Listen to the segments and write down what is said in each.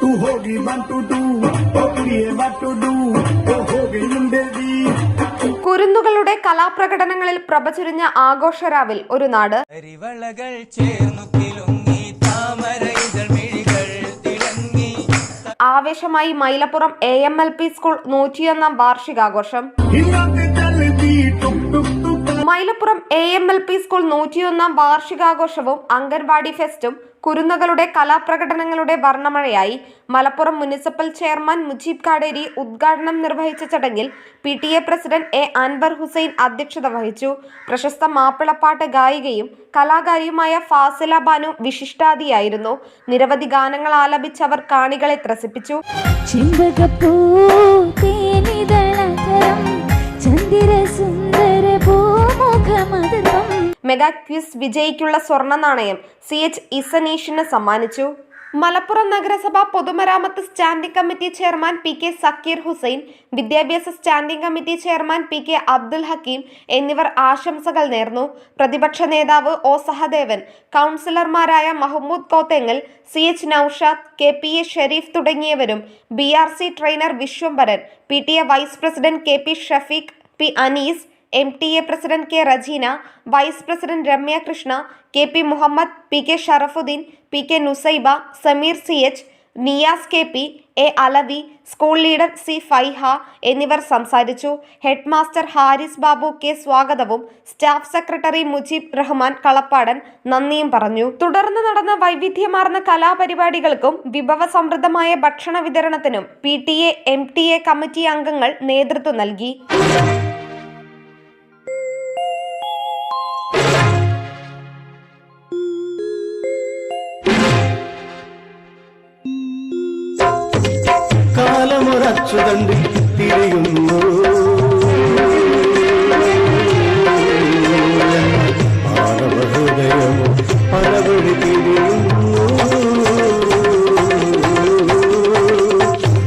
ਤੂੰ ਹੋ ਗਈ ਮਨ ਟੂ ਟੂ ਓ ਕੁੜੀਏ ਮਨ ਟੂ ਟੂ ਓ ਹੋ ਗਈ ਮੁੰਡੇ ਦੀ കുരുന്നുകളുടെ കലാപ്രകടനങ്ങളിൽ പ്രഭചുരിഞ്ഞ ആഘോഷരാവിൽ ഒരു നാട്. തിളങ്ങി ആവേശമായി Mailappuram A M L P school നൂറ്റിയൊന്നാം വാർഷികാഘോഷം. Mailappuram A M L P school നൂറ്റിയൊന്നാം വാർഷികാഘോഷവും അംഗൻവാടി ഫെസ്റ്റും കുരുന്നുകളുടെ കലാപ്രകടനങ്ങളുടെ വർണമഴയായി. മലപ്പുറം മുനിസിപ്പൽ ചെയർമാൻ മുജീബ് കാടേരി ഉദ്ഘാടനം നിർവഹിച്ച ചടങ്ങിൽ P T A president A Anwar Hussain അധ്യക്ഷത വഹിച്ചു. പ്രശസ്ത മാപ്പിളപ്പാട്ട് ഗായികയും കലാകാരിയുമായ ഫാസില ബാനു വിശിഷ്ടാതിയായിരുന്നു നിരവധി ഗാനങ്ങൾ ആലപിച്ചവർ കാണികളെ ത്രസിപ്പിച്ചു. മെഗാ ക്വിസ് വിജയിക്കുള്ള സ്വർണ നാണയം സി എച്ച് ഇസനീഷിന് സമ്മാനിച്ചു. മലപ്പുറം നഗരസഭ പൊതുമരാമത്ത് standing committee chairman P K Sakkeer Hussain വിദ്യാഭ്യാസ standing committee chairman P K Abdul Hakeem എന്നിവർ ആശംസകൾ നേർന്നു. പ്രതിപക്ഷ നേതാവ് ഒ സഹദേവൻ കൗൺസിലർമാരായ Mahmood Kothengal C H Noushad K P A Shareef തുടങ്ങിയവരും B R C trainer Vishwambharan P T A vice president K P Shafeeq P Anees M T A president K Rejeena vice president Ramya Krishna K P Muhammad P K Sharafudheen P K Nusaiba Sameer C H Niyas K P A Alavi school leader C Faiha എന്നിവർ സംസാരിച്ചു. Head master Haris Babu K സ്വാഗതവും staff secretary Mujeeb Rahman Kalappadan നന്ദിയും പറഞ്ഞു. തുടർന്ന് നടന്ന വൈവിധ്യമാർന്ന കലാപരിപാടികൾക്കും വിഭവസമൃദ്ധമായ ഭക്ഷണ വിതരണത്തിനും P T A M T A committee അംഗങ്ങൾ നേതൃത്വം നൽകി. కాలము రచ్చుదండి తిరియుందు మానవ హృదయము పరబడి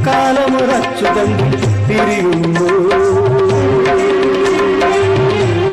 కాలము రచ్చుదండి